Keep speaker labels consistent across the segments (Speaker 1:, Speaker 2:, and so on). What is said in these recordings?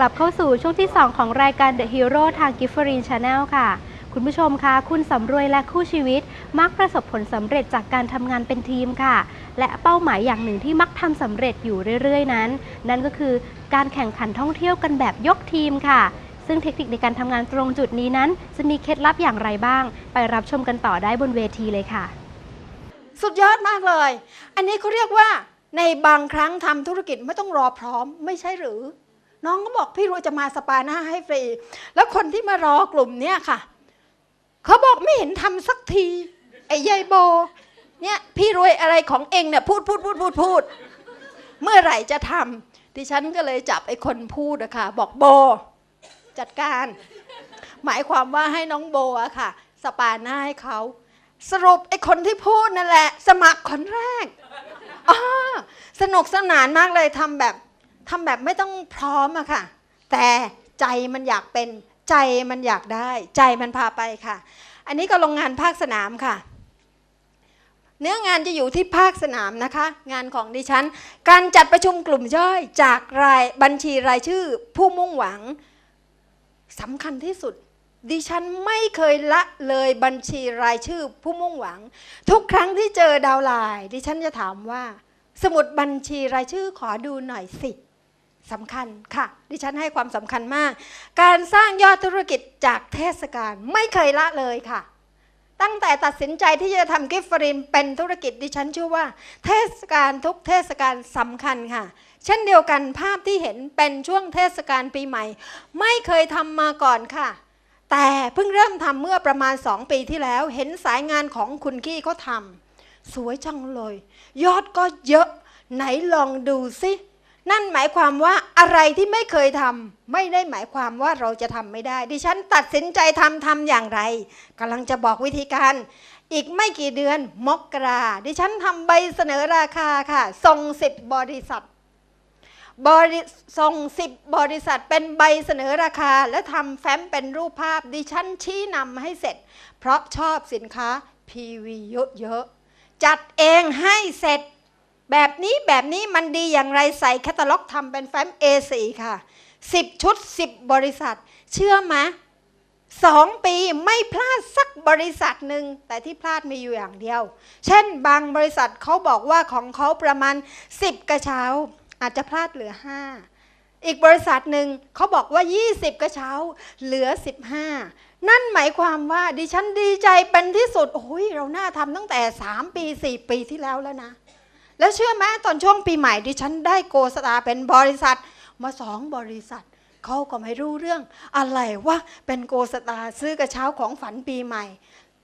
Speaker 1: กลับเข้าสู่ช่วงที่ 2 ของรายการ The Hero ทาง g i f f e r i n Channel ค่ะ คุณผู้ชมคะคุณสำรวยและคู่ชีวิต มักประสบผลสำเร็จจากการทำงานเป็นทีมค่ะ และเป้าหมายอย่างหนึ่งที่มักทำสำเร็จอยู่เรื่อยๆ นั้น นั่นก็คือการแข่งขันท่องเที่ยวกันแบบยกทีมค่ะ ซึ่งเทคนิคในการทำงานตรงจุดนี้นั้น จะมีเคล็ดลับอย่างไรบ้าง ไปรับชมกันต่อได้บนเวทีเลยค่ะ
Speaker 2: สุดยอดมากเลย อันนี้เขาเรียกว่าในบางครั้งทำธุรกิจไม่ต้องรอพร้อมไม่ใช่หรือ น้องก็บอกพี่รวยจะมาสปาหน้าให้ฟรี แล้วคนที่มารอกลุ่มเนี้ยค่ะเขาบอกไม่เห็นทำสักที ไอ้ยายโบ เนี่ยพี่รวยอะไรของเองเนี่ยพูดพูดพูดพูดพูด เมื่อไหร่จะทำดิฉันก็เลยจับไอ้คนพูดอะค่ะบอกโบ จัดการ หมายความว่าให้น้องโบอะค่ะ สปาหน้าให้เขาสรุปไอ้คนที่พูดนั่นแหละ สมัครคนแรกอาสนุกสนานมากเลยทำแบบ ทำแบบไม่ต้องพร้อมอะค่ะ แต่ใจมันอยากเป็นใจมันอยากได้ ใจมันพาไปค่ะ อันนี้ก็โรงงานภาคสนามค่ะ เนื้องานจะอยู่ที่ภาคสนามนะคะ งานของดิฉัน การจัดประชุมกลุ่มย่อยจากรายบัญชีรายชื่อ ผู้มุ่งหวังสำคัญที่สุดดิฉันไม่เคยละเลยบัญชีรายชื่อผู้มุ่งหวัง ทุกครั้งที่เจอดาวไลน์ดิฉันจะถามว่า สมุดบัญชีรายชื่อขอดูหน่อยสิ สำคัญค่ะ ดิฉันให้ความสำคัญมาก การสร้างยอดธุรกิจจากเทศกาลไม่เคยละเลยค่ะ ตั้งแต่ตัดสินใจที่จะทำกิฟฟรินเป็นธุรกิจดิฉันเชื่อว่า เทศกาลทุกเทศกาลสำคัญค่ะ เช่นเดียวกันภาพที่เห็นเป็นช่วงเทศกาลปีใหม่ ไม่เคยทำมาก่อนค่ะแต่เพิ่งเริ่มทำเมื่อประมาณ 2 ปีที่แล้ว เห็นสายงานของคุณกี้เขาทำสวยจังเลย ยอดก็เยอะ ไหนลองดูสิ นั่นหมายความว่าอะไรที่ไม่เคยทำไม่ได้หมายความว่าเราจะทำไม่ได้ ดิฉันตัดสินใจทำทำอย่างไรกำลังจะบอกวิธีการ อีกไม่กี่เดือนมกราดิฉันทำใบเสนอราคาค่ะส่งสิบบริษัทบริส่งสิบบริษัทเป็นใบเสนอราคา และทำแฟ้มเป็นรูปภาพ ดิฉันชี้นำให้เสร็จ เพราะชอบสินค้า PV เยอะๆจัดเองให้เสร็จ แบบนี้แบบนี้มันดีอย่างไรใส่แคตตาล็อกทำเป็นแฟ้ม A4 ค่ะ 10 ชุด 10 บริษัท เชื่อไหมสองปีไม่พลาดสักบริษัทหนึ่งแต่ที่พลาดมีอยู่อย่างเดียว เช่นบางบริษัทเขาบอกว่าของเขาประมาณ 10 กระเช้า อาจจะพลาดเหลือ 5 อีกบริษัทหนึ่งเขาบอกว่า 20 กระเช้า เหลือ 15 นั่นหมายความว่าดิฉันดีใจเป็นที่สุดโอ้ยเราน่าทำตั้งแต่ 3 ปี 4 ปีที่แล้วแล้วนะ แล้วเชื่อไหมตอนช่วงปีใหม่ดิฉันได้โกสตาเป็นบริษัทมาสองบริษัทเขาก็ไม่รู้เรื่องอะไรว่าเป็นโกสตาซื้อกระเช้าของฝันปีใหม่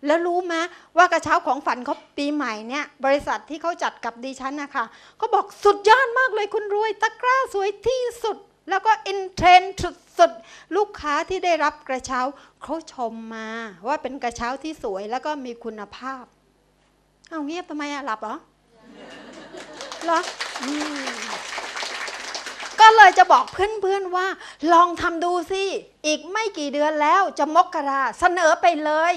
Speaker 2: แล้วรู้ไหมว่ากระเช้าของฝันเขาปีใหม่เนี่ยบริษัทที่เขาจัดกับดิฉันนะคะเขาบอกสุดยอดมากเลยคุณรวยตะกร้าสวยที่สุด แล้วก็อินเทรนด์สุดๆลูกค้าที่ได้รับกระเช้าเขาชมมาว่าเป็นกระเช้าที่สวยแล้วก็มีคุณภาพ เอาเงียบทำไมอะหลับเหรอ เหรอก็เลยจะบอกเพื่อนๆว่า ลองทำดูสิ อีกไม่กี่เดือนแล้วจะมกราเสนอไปเลย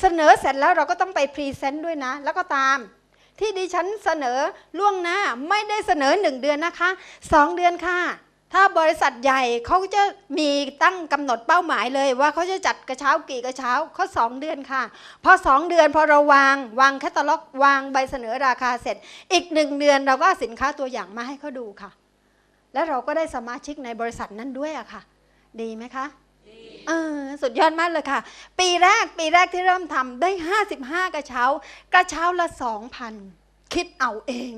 Speaker 2: เสนอเสร็จแล้วเราก็ต้องไปพรีเซนต์ด้วยนะ แล้วก็ตาม ที่ดิฉันเสนอล่วงหน้าไม่ได้เสนอหนึ่งเดือนนะคะสองเดือนค่ะ ถ้าบริษัทใหญ่เขาจะมีตั้งกำหนดเป้าหมายเลยว่าเขาจะจัดกระเช้ากี่กระเช้าเขาสองเดือนค่ะ พอสองเดือนพอเราวางวางแคตตาล็อกวางใบเสนอราคาเสร็จ อีกหนึ่งเดือนเราก็เอาสินค้าตัวอย่างมาให้เขาดูค่ะ และเราก็ได้สมาชิกในบริษัทนั้นด้วยอะค่ะ ดีไหมคะเออสุดยอดมากเลยค่ะ ปีแรกปีแรกที่เริ่มทำได้ 55 กระเช้า กระเช้าละ 2,000 คิดเอาเอง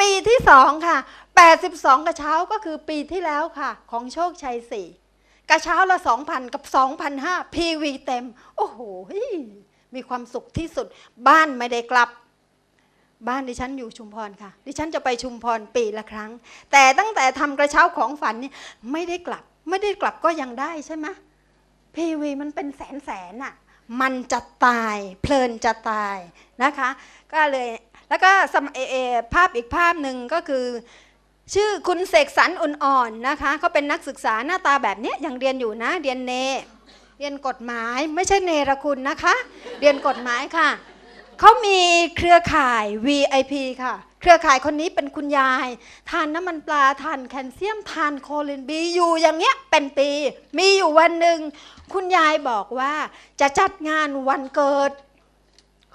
Speaker 2: ปีที่สองค่ะ 82 กระเช้าก็คือปีที่แล้วค่ะ ของโชคชัย4กระเช้าละ2,000 กับ 2,500 PV เต็ม โอ้โหมีความสุขที่สุด บ้านไม่ได้กลับ บ้านดิฉันอยู่ชุมพรค่ะ ดิฉันจะไปชุมพรปีละครั้ง แต่ตั้งแต่ทำกระเช้าของฝันนี่ไม่ได้กลับ ไม่ได้กลับก็ยังได้ใช่ไหมพีวีมันเป็นแสนแสนอะมันจะตายเพลินจะตายนะคะ ก็เลยแล้วก็ภาพอีกภาพหนึ่งก็คือ ชื่อคุณเสกสรรอ่อนๆนะคะเขาเป็นนักศึกษาหน้าตาแบบนี้ยังเรียนอยู่นะ เรียนเน เรียนกฎหมายไม่ใช่เนรคุณนะคะ เรียนกฎหมายค่ะเขามีเครือข่าย VIP ค่ะเคเครือข่ายคนนี้เป็นคุณยาย ทานน้ำมันปลา ทานแคลเซียม ทานโคลินบีอยู่อย่างเงี้ยเป็นปี มีอยู่วันหนึ่ง คุณยายบอกว่าจะจัดงานวันเกิด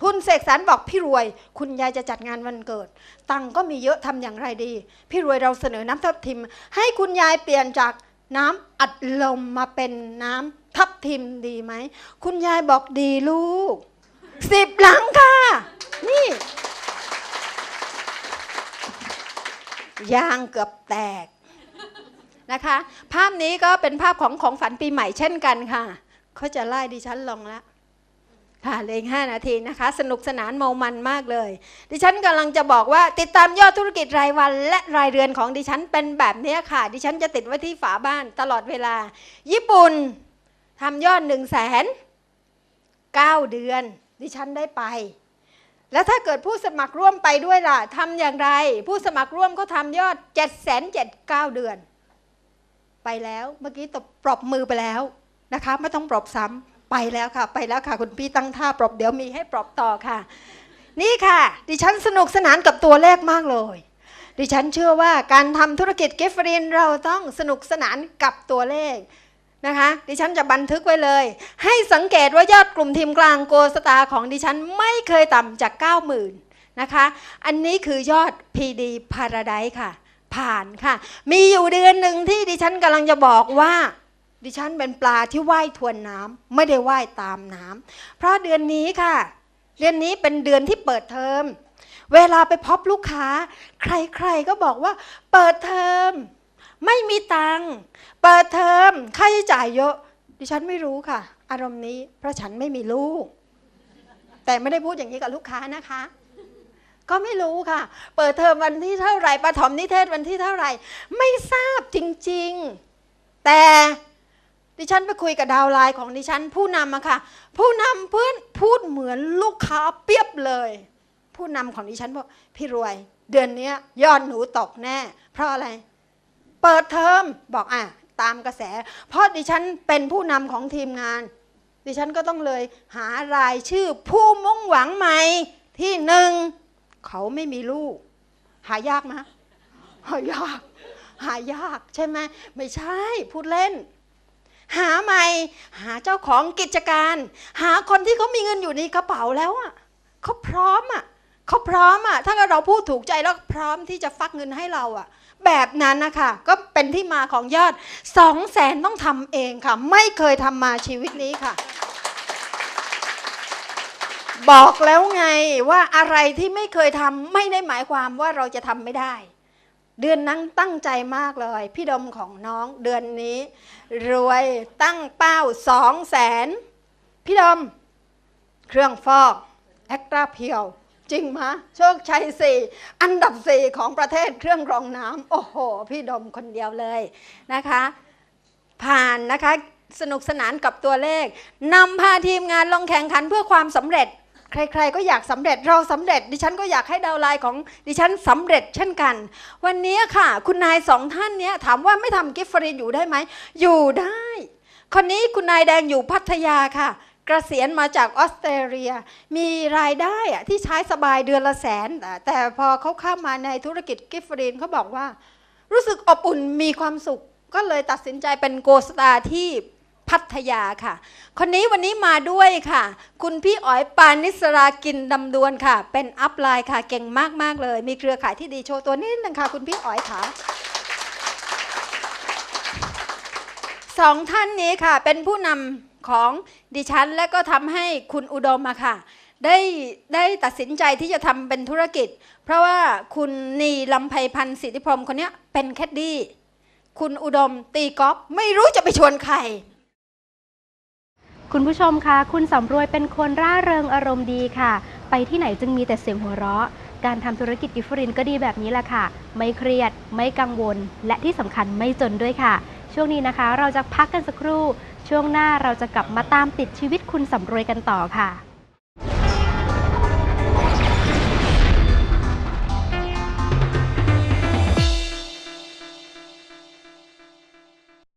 Speaker 2: คุณเสกสรรบอกพี่รวย คุณยายจะจัดงานวันเกิด ตังก็มีเยอะทำอย่างไรดี พี่รวยเราเสนอน้ำทับทิม ให้คุณยายเปลี่ยนจากน้ำอัดลมมาเป็นน้ำทับทิมดีไหม คุณยายบอกดีลูกสิบหลังค่ะ นี่ยางเกือบแตกนะคะ ภาพนี้ก็เป็นภาพของของฝันปีใหม่เช่นกันค่ะเขาจะไล่ดิฉันลงแล้ว ค่ะเหลยห้านาทีนะคะ สนุกสนานเมามันมากเลย ดิฉันกำลังจะบอกว่าติดตามยอดธุรกิจรายวัน และรายเดือนของดิฉันเป็นแบบนี้ค่ะ ดิฉันจะติดไว้ที่ฝาบ้านตลอดเวลา ญี่ปุ่นทำยอดหนึ่งแสนเก้าเดือน ดิฉันได้ไป แล้วถ้าเกิดผู้สมัครร่วมไปด้วยล่ะทำอย่างไร ผู้สมัครร่วมก็ทำยอด7จ็ดแสนเจ็ดเก้าเดือน ไปแล้วเมื่อกี้ตบปรบมือไปแล้วนะคะ ไม่ต้องปรบซ้ำ ไปแล้วค่ะ ไปแล้วค่ะ คุณพี่ตั้งท่าปรบเดี๋ยวมีให้ปรบต่อค่ะ นี่ค่ะ ดิฉันสนุกสนานกับตัวเลขมากเลย ดิฉันเชื่อว่าการทำธุรกิจกิฟต์ฟรีนเราต้องสนุกสนานกับตัวเลขนะคะ ดิฉันจะบันทึกไว้เลย ให้สังเกตว่ายอดกลุ่มทีมกลางโกสตาของดิฉันไม่เคยต่ำจาก 90,000นะคะ อันนี้คือยอด PD Paradise ค่ะ ผ่านค่ะ มีอยู่เดือนหนึ่งที่ดิฉันกำลังจะบอกว่า ดิฉันเป็นปลาที่ว่ายทวนน้ำไม่ได้ว่ายตามน้ำเพราะเดือนนี้ค่ะ เดือนนี้เป็นเดือนที่เปิดเทอม เวลาไปพบลูกค้า ใครๆก็บอกว่า เปิดเทอม ไม่มีตังค์เปิดเทอมค่าใช้จ่ายเยอะ ดิฉันไม่รู้ค่ะ อารมณ์นี้ เพราะฉันไม่มีลูก แต่ไม่ได้พูดอย่างนี้กับลูกค้านะคะก็ไม่รู้ค่ะ เปิดเทอมวันที่เท่าไหร่ประถมนิเทศวันที่เท่าไหร่ ไม่ทราบจริง ๆ แต่ ดิฉันไปคุยกับดาวไลน์ของดิฉัน ผู้นำอะค่ะ ผู้นำเพื่อนพูดเหมือนลูกค้าเปียบเลย ผู้นำของดิฉันบอกพี่รวย เดือนนี้ยยอดหนูตกแน่ เพราะอะไร เปิดเทอมบอกอะตามกระแส เพราะดิฉันเป็นผู้นำของทีมงาน ดิฉันก็ต้องเลยหารายชื่อผู้มุ่งหวังใหม่ที่หนึ่งเขาไม่มีลูก หายากไหมหายาก หายากใช่ไหมไม่ใช่พูดเล่น หาใหม่ หาเจ้าของกิจการ หาคนที่เขามีเงินอยู่ในกระเป๋าแล้วอะเขาพร้อมอะเขาพร้อมอะถ้าเราพูดถูกใจแล้วพร้อมที่จะฟักเงินให้เราอะ แบบนั้นนะคะก็เป็นที่มาของยอดสองแสนต้องทำเองค่ะ ไม่เคยทำมาชีวิตนี้ค่ะ บอกแล้วไงว่าอะไรที่ไม่เคยทำไม่ได้หมายความว่าเราจะทำไม่ได้ เดือนนั้นตั้งใจมากเลย พี่ดมของน้องเดือนนี้ รวยตั้งเป้าสองแสนพี่ดม เครื่องฟอกแอคตราเพียวจริงมะโชคชัยสี่อันดับสี่ของประเทศเครื่องกรองน้ำโอ้โห พี่ดมคนเดียวเลยนะคะ ผ่านนะคะสนุกสนานกับตัวเลขนำพาทีมงานลงแข่งขันเพื่อความสำเร็จ ใครๆก็อยากสำเร็จเราสำเร็จ ดิฉันก็อยากให้ดาวไลน์ของดิฉันสำเร็จเช่นกัน วันนี้ค่ะ คุณนายสองท่านเนี้ยถามว่าไม่ทำกิฟต์ฟรีอยู่ได้ไหม อยู่ได้ คนนี้คุณนายแดงอยู่พัทยาค่ะเกษียณมาจากออสเตรเลีย มีรายได้อะที่ใช้สบายเดือนละแสน แต่พอเขาเข้ามาในธุรกิจกิฟต์ฟรีนเขาบอกว่า รู้สึกอบอุ่นมีความสุขก็เลยตัดสินใจเป็นโกสตาที่ พัทยาค่ะ คนนี้วันนี้มาด้วยค่ะ คุณพี่อ๋อยปานิสรากินดำดวนค่ะ เป็นอัพไลน์ค่ะ เก่งมาก ๆ เลย มีเครือข่ายที่ดีโชว์ตัวนิดนึงค่ะ คุณพี่อ๋อยค่ะสองท่านนี้ค่ะ เป็นผู้นำของดิฉัน และก็ทำให้คุณอุดมอะค่ะได้ได้ตัดสินใจที่จะทำเป็นธุรกิจ เพราะว่าคุณนีลำไพพันธ์สิทธิพรมคนนี้เป็นแคดดี้ คุณอุดมตีกอล์ฟไม่รู้จะไปชวนใคร
Speaker 1: คุณผู้ชมคะคุณสำรวยเป็นคนร่าเริงอารมณ์ดีค่ะ ไปที่ไหนจึงมีแต่เสียงหัวเราะ การทำธุรกิจกิฟฟรินก็ดีแบบนี้แหละค่ะ ไม่เครียด ไม่กังวล และที่สำคัญไม่จนด้วยค่ะ ช่วงนี้นะคะเราจะพักกันสักครู่ ช่วงหน้าเราจะกลับมาตามติดชีวิตคุณสำรวยกันต่อค่ะ